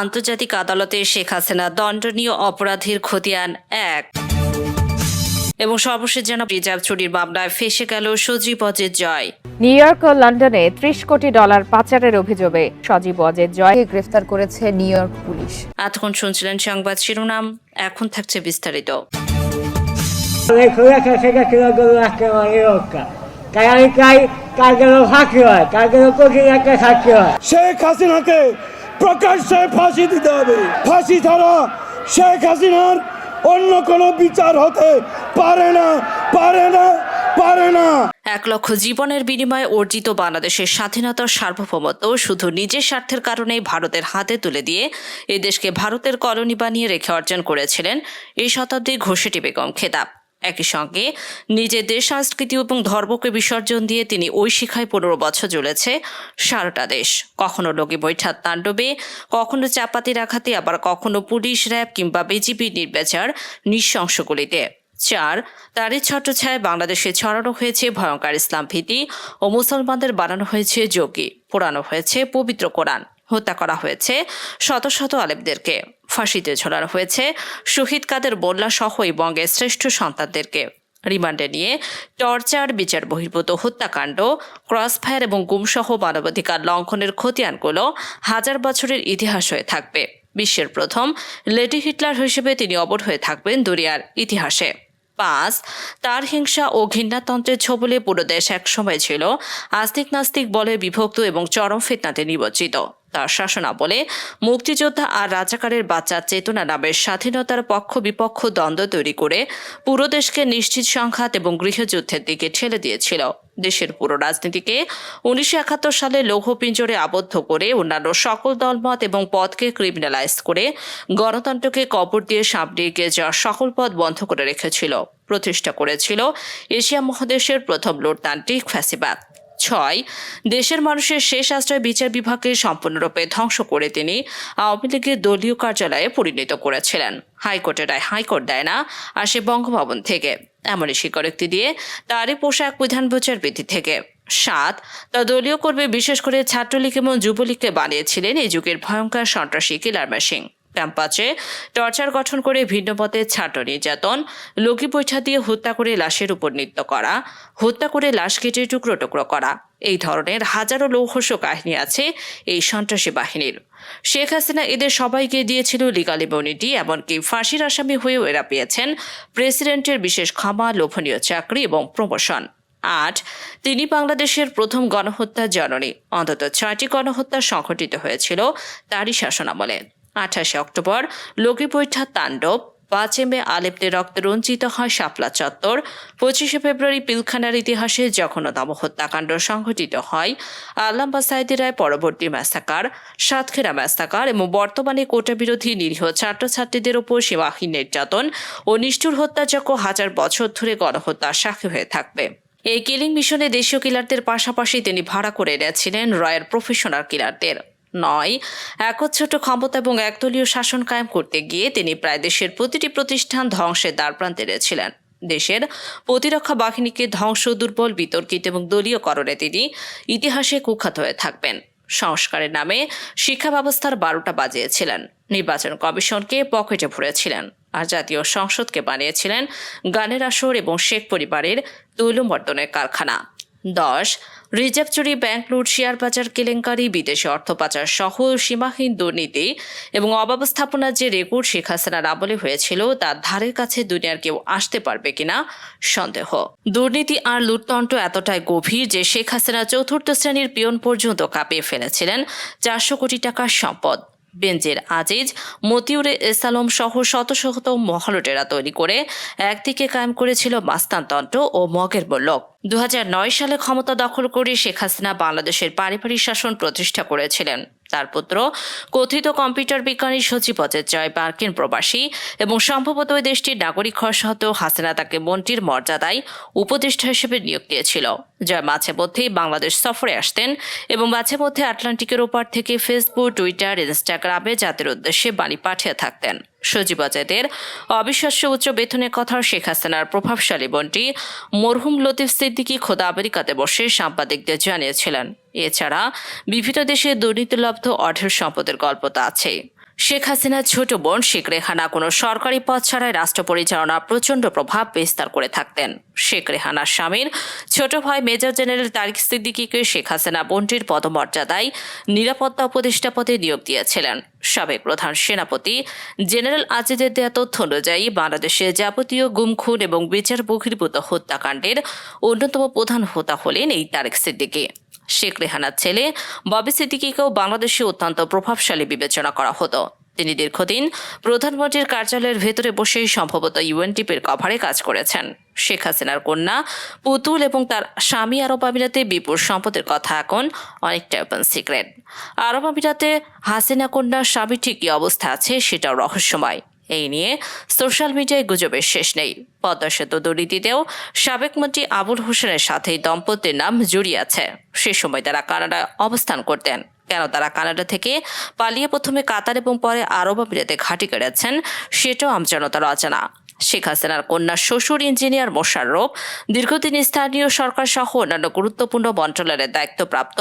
আন্তর্জাতিক আদালতে শেখ হাসিনা দণ্ডনীয় অপরাধীর খতিয়ান এক। এবং সর্বশেষ যেন রিজার্ভ চুরির মামলায় ফেসে গেল সজীব অজের জয়। নিউ ইয়র্ক ও লন্ডনে ত্রিশ কোটি ডলার পাচারের অভিযোগে সজীব অজের জয়কে গ্রেফতার করেছে নিউ ইয়র্ক পুলিশ? এতক্ষণ শুনছিলেন সংবাদ শিরোনাম এখন থাকছে বিস্তারিত. শেখ হাসিনাকে প্রকাশ্যে ফাঁসি দিতে হবে। ফাঁসি ছাড়া শেখ হাসিনার অন্য কোনো বিচার হতে পারে না পারে না পারে না। এক লক্ষ জীবনের বিনিময়ে অর্জিত বাংলাদেশের স্বাধীনতার সার্বভৌমত্ব শুধু নিজের স্বার্থের কারণেই ভারতের হাতে তুলে দিয়ে এই দেশকে ভারতের কলোনি বানিয়ে রেখে অর্জন করেছিলেন এই শতাব্দীর ঘোষেটি বেগম খেতাব। একই সঙ্গে নিজের দেশ সংস্কৃতি এবং ধর্মকে বিসর্জন দিয়ে তিনি ওই শিখায় পনেরো বছর চলেছে সারাটা দেশ। কখনো লোকে বৈঠার তাণ্ডবে, কখনো চাপাতি রাখাতে আবার কখনো পুলিশ, র্যাব কিংবা বিজিবি নির্বিচার নৃশংসগুলিতে। চার, তারই ছত্রছায় বাংলাদেশে ছড়ানো হয়েছে ভয়ঙ্কর ইসলাম ভীতি ও মুসলমানদের বানানো হয়েছে যোগী, পোড়ানো হয়েছে পবিত্র কোরআন, হত্যা করা হয়েছে শত শত আলেমদেরকে। ফাঁসিতে ঝোলানো হয়েছে। শহীদ কাদের মোল্লা সহ বঙ্গের শ্রেষ্ঠ সন্তানদেরকে। রিমান্ডে নিয়ে টর্চার, বিচার বহির্ভূত হত্যাকাণ্ড, ক্রসফায়ার এবং গুমসহ মানবাধিকার লঙ্ঘনের খতিয়ানগুলো হাজার বছরের ইতিহাস হয়ে থাকবে। বিশ্বের প্রথম লেডি হিটলার হিসেবে তিনি অবর হয়ে থাকবেন দুনিয়ার ইতিহাসে। পাঁচ, তার হিংসা ও ঘৃণাতন্ত্রের ছবলে পুরো দেশ একসময় ছিল আস্তিক নাস্তিক বলে বিভক্ত এবং চরম ফিতনাতে নিমজ্জিত। তার শাসনাবলে মুক্তিযোদ্ধা আর রাজাকারের বাচ্চার চেতনা নামের স্বাধীনতার পক্ষ বিপক্ষ দ্বন্দ্ব তৈরি করে পুরো দেশকে নিশ্চিত সংঘাত এবং গৃহযুদ্ধের দিকে ঠেলে দিয়েছিল। দেশের পুরো রাজনীতিকে উনিশশো একাত্তর সালে লৌহ পিঞ্জরে আবদ্ধ করে অন্যান্য সকল দলমত এবং পদকে ক্রিমিনালাইজ করে গণতন্ত্রকে কবর দিয়ে সামনে এগিয়ে যাওয়ার সকল পথ বন্ধ করে রেখেছিল। প্রতিষ্ঠা করেছিল এশিয়া মহাদেশের প্রথম লোকতান্ত্রিক ফ্যাসিবাদ। ছয়, দেশের মানুষের শেষ আশ্রয় বিচার বিভাগকে সম্পূর্ণরূপে ধ্বংস করে তিনি আওয়ামী লীগের দলীয় কার্যালয়ে পরিণত করেছিলেন। হাইকোর্টের রায় হাইকোর্ট দেয় না আসে বঙ্গভবন থেকে। এমনই স্বীকারোক্তি দিয়ে তারই পোশাক বিধান বিচার বিচারবিধি থেকে। সাত, তা দলীয় কর্মী বিশেষ করে ছাত্রলীগ এবং যুবলীগকে বানিয়েছিলেন এই যুগের ভয়ঙ্কর সন্ত্রাসী কিলার মেশিন। ক্যাম্পাসে টর্চার গঠন করে ভিন্ন পথে ছাত্র নির্যাতন লগি বৈঠা দিয়ে হত্যা করে লাশের উপর নৃত্য করা, হত্যা করে লাশ কেটে টুকরো টুকরো করা। এই ধরনের হাজারো লৌহস্য কাহিনী আছে এই সন্ত্রাসী বাহিনীর। শেখ হাসিনা এদের সবাইকে দিয়েছিল লিগাল ইমিউনিটি এমনকি ফাঁসির আসামি হয়েও এরা পেয়েছেন প্রেসিডেন্টের বিশেষ ক্ষমা, লোভনীয় চাকরি এবং প্রমোশন। আট, তিনি বাংলাদেশের প্রথম গণহত্যা জননী। অন্তত ছয়টি গণহত্যা সংঘটিত হয়েছিল তারই শাসনামলে। আঠাশে অক্টোবর লগিবৈঠা তাণ্ডব, পাঁচে মে আলেপ্তে রক্তে রঞ্জিত হয় শাপলা চত্বর, পঁচিশে ফেব্রুয়ারি পিলখানার ইতিহাসে জঘন্যতম হত্যাকাণ্ড সংঘটিত হয়। আল্লাম্বা সাইদি রায় পরবর্তী ম্যাসাকার, সাতক্ষীরা ম্যাসাকার এবং বর্তমানে কোটা বিরোধী নিরীহ ছাত্রছাত্রীদের ওপর সীমাহীন নির্যাতন ও নিষ্ঠুর হত্যাযজ্ঞ হাজার বছর ধরে গণহত্যার সাক্ষী হয়ে থাকবে। এই কিলিং মিশনে দেশীয় কিলারদের পাশাপাশি তিনি ভাড়া করে এনেছিলেন রয়ের প্রফেশনাল কিলারদের। নয়। একচ্ছট ক্ষমতা এবং একদলীয় শাসন কায়েম করতে গিয়ে তিনি প্রায় দেশের প্রতিটি প্রতিষ্ঠান ধ্বংসের দ্বারপ্রান্তে রয়েছিলেন। দেশের প্রতিরক্ষা বাহিনীকে ধ্বংস, দুর্বল, বিতর্কিত এবং দলীয়করণে তিনি ইতিহাসে কুখ্যাত হয়ে থাকবেন। সংস্কারের নামে শিক্ষা ব্যবস্থার বারোটা বাজিয়েছিলেন। নির্বাচন কমিশনকে পকেটে ভরেছিলেন আর জাতীয় সংসদকে বানিয়েছিলেন গানের আসর এবং শেখ পরিবারের তৈলমর্দনের কারখানা। দশ, রিজার্ভ চুরি ব্যাংক লুট শেয়ার বাজার কেলেঙ্কারি, বিদেশি অর্থ পাচার সহ সীমাহীন দুর্নীতি এবং অব্যবস্থাপনার যে রেকর্ড শেখ হাসিনার আমলে হয়েছিল তার ধারের কাছে দুনিয়ার কেউ আসতে পারবে কিনা সন্দেহ। দুর্নীতি আর লুটতন্ত্র এতটাই গভীর যে শেখ হাসিনা চতুর্থ শ্রেণির পিয়ন পর্যন্ত কাঁপিয়ে ফেলেছিলেন চারশো কোটি টাকার সম্পদ। বেঞ্জের আজিজ মতিউরে ইসলাম সহ শত শত মহলটেরা তৈরি করে একদিকে কায়েম করেছিল মাস্তানতন্ত্র ও মগের মূল্যক দু সালে ক্ষমতা দখল করে শেখ হাসিনা বাংলাদেশের পারিবারিক শাসন প্রতিষ্ঠা করেছিলেন। তার পুত্র, কথিত কম্পিউটার বিজ্ঞানী অজয় জয় মার্কিন প্রবাসী এবং সম্ভবত ওই দেশটির নাগরিক হওয়া সত্ত্বেও হাসিনা তাকে মন্ত্রীর মর্যাদায় উপদেষ্টা হিসেবে নিয়োগ দিয়েছিল। জয় মাঝে মধ্যেই বাংলাদেশ সফরে আসতেন এবং মাঝে মধ্যে আটলান্টিকের ওপার থেকে ফেসবুক, টুইটার, ইনস্টাগ্রামে জাতির উদ্দেশ্যে বাণী পাঠিয়ে থাকতেন। সজীব অজয়দের অবিশ্বাস্য উচ্চ বেতনের কথা শেখ হাসিনার প্রভাবশালী বোনটি মরহুম লতিফ সিদ্দিকী খোদা আমেরিকাতে বসে সাংবাদিকদের জানিয়েছিলেন। এছাড়া বিভিন্ন দেশে দুর্নীতিলব্ধ অঢের সম্পদের গল্প তো আছেই। শেখ হাসিনার ছোট বোন শেখ রেহানা কোনো সরকারি পদ ছাড়াই রাষ্ট্র পরিচালনা প্রচণ্ড প্রভাব বিস্তার করে থাকতেন। শেখ রেহানার স্বামীর ছোট ভাই মেজর জেনারেল তারিক সিদ্দিকিকে শেখ হাসিনা বোনটির পদমর্যাদায় নিরাপত্তা উপদেষ্টা পদে নিয়োগ দিয়েছিলেন। সাবেক প্রধান সেনাপতি জেনারেল আজিজের দেয়া তথ্য অনুযায়ী বাংলাদেশে যাবতীয় গুমখুন এবং বিচার বহির্ভূত হত্যাকাণ্ডের অন্যতম প্রধান হোতা হলেন এই তারেক সিদ্দিকী। শেখ রেহানার ছেলে ববি সিদ্দিকিকেও বাংলাদেশে অত্যন্ত প্রভাবশালী বিবেচনা করা হতো। তিনি দীর্ঘদিন প্রধানমন্ত্রীর কার্যালয়ের ভেতরে বসেই সম্ভবত ইউএনটিপির কভারে কাজ করেছেন। শেখ হাসিনার কন্যা পুতুল এবং তার স্বামী আরব আমিরাতে বিপুল সম্পদের কথা এখন অনেকটা ওপেন সিক্রেট আরব আমিরাতে হাসিনা কন্যার স্বামী ঠিক কী অবস্থা আছে সেটাও রহস্যময়। এই নিয়ে সোশ্যাল মিডিয়ায় গুজবের শেষ নেই। পদ্মা সেতু দুর্নীতিতেও সাবেক মন্ত্রী আবুল হোসেনের সাথে দম্পতির নাম জড়িয়ে আছে। সে সময় তারা কানাডায় অবস্থান করতেন। কেন তারা কানাডা থেকে পালিয়ে প্রথমে কাতার এবং পরে আরব আমিরাতে ঘাঁটি কেড়েছেন, সেটাও আমজনতার অজানা। শেখ হাসিনার কন্যা শ্বশুর ইঞ্জিনিয়ার মোশাররফ দীর্ঘদিন স্থানীয় সরকার সহ অন্যান্য গুরুত্বপূর্ণ মন্ত্রণালয়ের দায়িত্বপ্রাপ্ত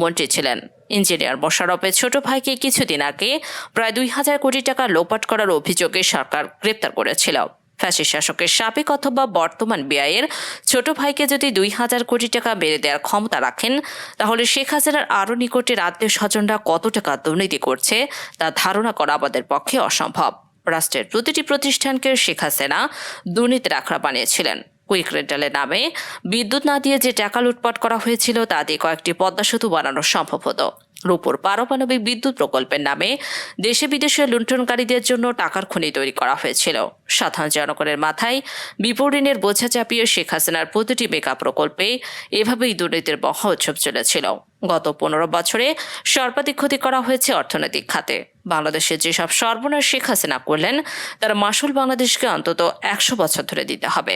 মন্ত্রী ছিলেন। ইঞ্জিনিয়ার মোশাররফের ছোট ভাইকে কিছুদিন আগে প্রায় দুই হাজার কোটি টাকা লোপাট করার অভিযোগে সরকার গ্রেপ্তার করেছিল। ফ্যাসি শাসকের সাবেক অথবা বর্তমান ব্যয়ের ছোট ভাইকে যদি দুই হাজার কোটি টাকা বেড়ে দেওয়ার ক্ষমতা রাখেন, তাহলে শেখ হাসিনার আরও নিকটের আত্মীয় স্বজনরা কত টাকা দুর্নীতি করছে, তা ধারণা করা আমাদের পক্ষে অসম্ভব। রাষ্ট্রের প্রতিটি প্রতিষ্ঠানকে শেখ হাসিনা দুর্নীতির আখড়া বানিয়েছিলেন। কুইক রেন্টালের নামে বিদ্যুৎ না দিয়ে যে টাকা লুটপাট করা হয়েছিল, তা দিয়ে কয়েকটি পদ্মা সেতু বানানো সম্ভব হতো। রূপর পারমাণবিক বিদ্যুৎ প্রকল্পের নামে দেশে বিদেশে লুণ্ঠনকারীদের জন্য টাকার খনি তৈরি করা হয়েছিল। সাধারণ জনগণের মাথায় বিপরীণের বোঝা চাপিয়ে শেখ হাসিনার প্রতিটি মেগা প্রকল্পে এভাবেই দুর্নীতির মহা উৎসব চলেছিল। গত পনেরো বছরে সর্বাধিক ক্ষতি করা হয়েছে অর্থনৈতিক খাতে। বাংলাদেশে যেসব সর্বনাশ শেখ হাসিনা করলেন, তার মাসুল বাংলাদেশকে অন্তত একশো বছর ধরে দিতে হবে।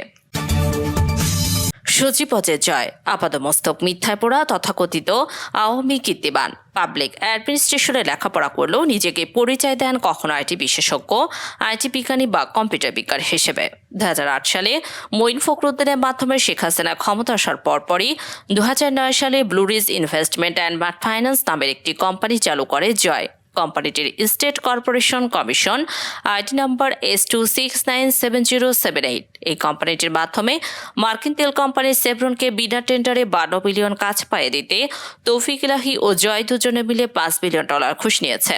সচিপজের জয়। আপাদমস্তক মিথ্যায় পড়া, তথাকথিত আওয়ামী কীর্তিবান। পাবলিক অ্যাডমিনিস্ট্রেশনে লেখাপড়া করলেও নিজেকে পরিচয় দেন কখনো আইটি বিশেষজ্ঞ, আইটি বিজ্ঞানী বা কম্পিউটার বিজ্ঞান হিসেবে। দু হাজার আট সালে মঈন ফখরুদ্দিনের মাধ্যমে শেখ হাসিনা ক্ষমতা আসার পরপরই দু হাজার নয় সালে ব্লুরিজ ইনভেস্টমেন্ট অ্যান্ড ফাইন্যান্স নামের একটি কোম্পানি চালু করে জয়। কোম্পানিটির state corporation commission, ID number S two six nine seven zero seven eight এই কোম্পানিটির মাধ্যমে মার্কিন তেল কোম্পানি সেভরনকে বিনা টেন্ডারে বারো বিলিয়ন কাজ পাইয়ে দিতে তৌফিক ইলাহি ও জয় দুজনে মিলে পাঁচ বিলিয়ন ডলার ঘুষ নিয়েছে।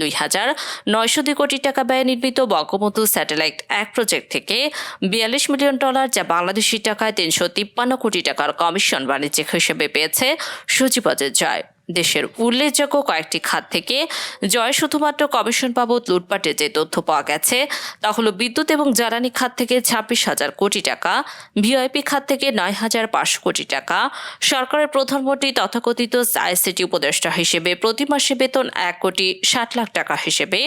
দুই হাজার নয়শো দুই কোটি টাকা ব্যয়ে নির্মিত বঙ্গবন্ধু স্যাটেলাইট এক প্রজেক্ট থেকে বিয়াল্লিশ মিলিয়ন ডলার, যা বাংলাদেশি টাকায় তিনশো তিপ্পান্ন কোটি টাকার কমিশন বাণিজ্যিক হিসেবে পেয়েছে সচিবাজের জয়। দেশের উল্লেখযোগ্য কয়েকটি খাত থেকে জয় শুধুমাত্র কমিশন বাবদ লুটপাটে যে তথ্য পাওয়া গেছে, তা হলো বিদ্যুৎ এবং জ্বালানি খাত থেকে ছাব্বিশ হাজার কোটি টাকা, ভিআইপি খাত থেকে নয় হাজার পাঁচশো কোটি টাকা, সরকারের প্রধানমন্ত্রী তথাকথিত আইসিটি উপদেষ্টা হিসেবে প্রতি মাসে বেতন এক কোটি ষাট লাখ টাকা হিসেবে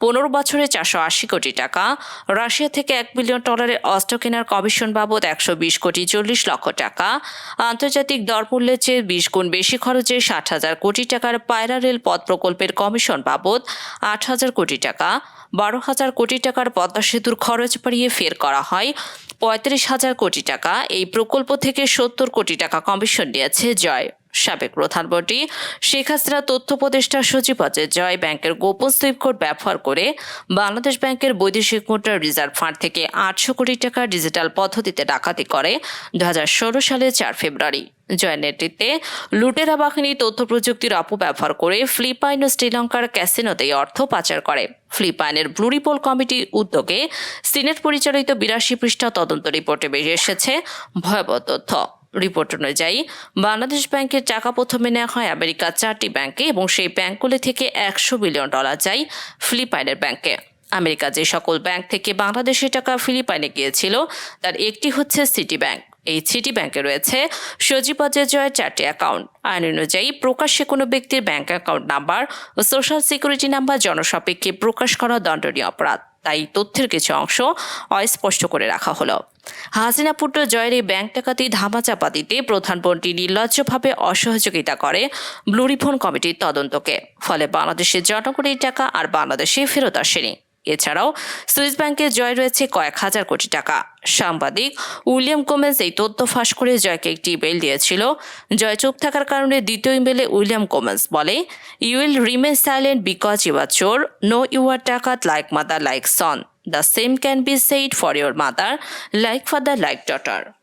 পনেরো বছরে চারশো আশি কোটি টাকা, রাশিয়া থেকে এক বিলিয়ন ডলারের অস্ত্র কেনার কমিশন বাবদ একশো বিশ কোটি চল্লিশ লক্ষ টাকা, আন্তর্জাতিক দরমূল্যের চেয়ে বিশ গুণ বেশি খরচে ষাট হাজার কোটি টাকার পায়রা রেল পথ প্রকল্পের কমিশন বাবদ আট হাজার কোটি টাকা, বারো হাজার কোটি টাকার পদ্মা সেতুর খরচ বাড়িয়ে ফের করা হয়। পঁয়ত্রিশ হাজার কোটি টাকা, এই প্রকল্প থেকে সত্তর কোটি টাকা কমিশন নিয়েছে জয়। সাবেক প্রধানমন্ত্রী শেখ হাসিনা তথ্য উপদেষ্টা সচিব অজয় জয় ব্যাংকের গোপন সুইপ কোড ব্যবহার করে বাংলাদেশ ব্যাংকের বৈদেশিক মুদ্রা রিজার্ভ ফান্ড থেকে আটশো কোটি টাকা ডিজিটাল পদ্ধতিতে ডাকাতি করে দু সালের চার ফেব্রুয়ারি। জয়ের নেতৃত্বে লুটেরা বাহিনী তথ্য প্রযুক্তির অপব্যবহার করে ফিলিপাইন ও শ্রীলঙ্কার ক্যাসিনোতে অর্থ পাচার করে। ফিলিপাইনের ব্লু রিপোল কমিটির উদ্যোগে সিনেট পরিচালিত বিরাশি পৃষ্ঠা তদন্ত রিপোর্টে বেরিয়ে এসেছে ভয়াবহ তথ্য। রিপোর্ট অনুযায়ী, বাংলাদেশ ব্যাংকের টাকা প্রথমে নেওয়া হয় আমেরিকার চারটি ব্যাংকে এবং সেই ব্যাংকগুলি থেকে একশো বিলিয়ন ডলার যায় ফিলিপাইনের ব্যাংকে। আমেরিকা যে সকল ব্যাংক থেকে বাংলাদেশের টাকা ফিলিপাইনে গিয়েছিল, তার একটি হচ্ছে সিটি ব্যাংক এই সিটি ব্যাংকে রয়েছে সজীব জয়ের চারটি অ্যাকাউন্ট। আইন অনুযায়ী, প্রকাশ্যে কোনো ব্যক্তির ব্যাংক অ্যাকাউন্ট নাম্বার ও সোশ্যাল সিকিউরিটি নাম্বার জনসাপেক্ষে প্রকাশ করা দণ্ডনীয় অপরাধ। তাই তথ্যের কিছু অংশ অস্পষ্ট করে রাখা হলো। হাসিনা পুত্র জয়ের এই ব্যাংক ডাকাতি ধামাচাপা দিতে প্রধানমন্ত্রী নির্লজ্জভাবে অসহযোগিতা করে ব্লুরিফোন কমিটির তদন্তকে। ফলে বাংলাদেশের জনগণের টাকা আর বাংলাদেশে ফেরত আসেনি। এছাড়াও সুইস ব্যাংকের জয় রয়েছে কয়েক হাজার কোটি টাকা। সাংবাদিক উইলিয়াম কোমেন্স এই তথ্য ফাঁস করে জয়কে একটি ইমেল দিয়েছিল। জয় চুপ থাকার কারণে দ্বিতীয় ইমেলে উইলিয়াম কোমেন্স বলে you will remain silent because you are চোর। No you are টাকাত like mother like son the same can be said for your mother like father like daughter